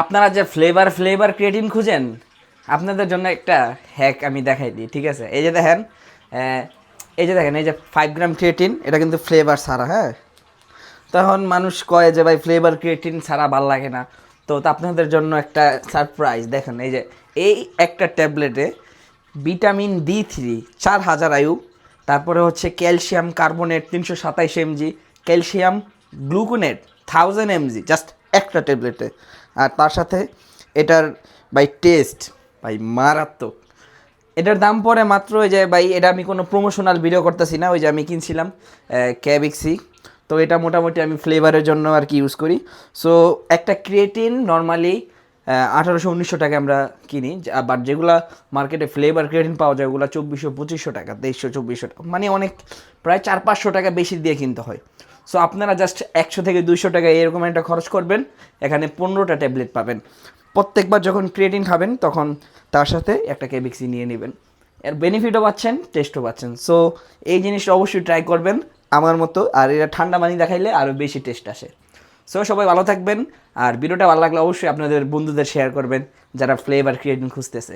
আপনারা যে flavour flavour creatine খুঁজেন, আপনাদের জন্য একটা হ্যাক আমি দেখাই দিই, ঠিক আছে? এই যে দেখেন এই যে দেখেন, এই যে ফাইভ গ্রাম ক্রিয়েটিন এটা কিন্তু ফ্লেভার ছাড়া হ্যাঁ? তখন মানুষ কয় যে, ভাই ফ্লেভার ক্রিয়েটিন ছাড়া ভালো লাগে না। তা আপনাদের জন্য একটা সারপ্রাইজ দেখেন, এই যে, এই একটা ট্যাবলেটে ভিটামিন ডি থ্রি চার হাজার আয়ু, তারপরে হচ্ছে ক্যালসিয়াম কার্বনেট তিনশো সাতাইশ mg calcium gluconate thousand mg just একটা ট্যাবলেটে আর তার সাথে এটার বাই টেস্ট ভাই মারাত্মক। এটার দাম পড়ে মাত্র ওই যে ভাই এটা আমি কোনো প্রমোশনাল ভিডিও করতেছি না, ওই যে আমি কিনছিলাম ক্যাবিক্সি তো এটা মোটামুটি আমি ফ্লেভারের জন্য আর কি ইউজ করি। সো একটা ক্রিয়েটিন নর্মালি আঠারোশো, উনিশশো টাকা আমরা কিনি। বাট যেগুলা মার্কেটে ফ্লেভার ক্রিয়েটিন পাওয়া যায়, ওগুলো চব্বিশশো, পঁচিশশো টাকা, তেইশশো, চব্বিশশো টাকা। মানে অনেক, প্রায় চার পাঁচশো টাকা বেশি দিয়ে কিনতে হয়। সো আপনারা জাস্ট একশো থেকে দুইশো টাকা এরকম একটা খরচ করবেন। এখানে পনেরোটা ট্যাবলেট পাবেন। প্রত্যেকবার যখন ক্রিয়েটিন খাবেন, তখন তার সাথে একটা কেবিক্সি নিয়ে নেবেন। এর বেনিফিটও পাচ্ছেন টেস্টও পাচ্ছেন। সো এই জিনিসটা অবশ্যই ট্রাই করবেন আমার মতো। আর এটা ঠান্ডা পানি দেখাইলে আরও বেশি টেস্ট আসে। সো সবাই ভালো থাকবেন। আর ভিডিওটা ভালো লাগলে অবশ্যই আপনাদের বন্ধুদের শেয়ার করবেন, যারা ফ্লেভার ক্রিয়েটিং খুঁজতেছে।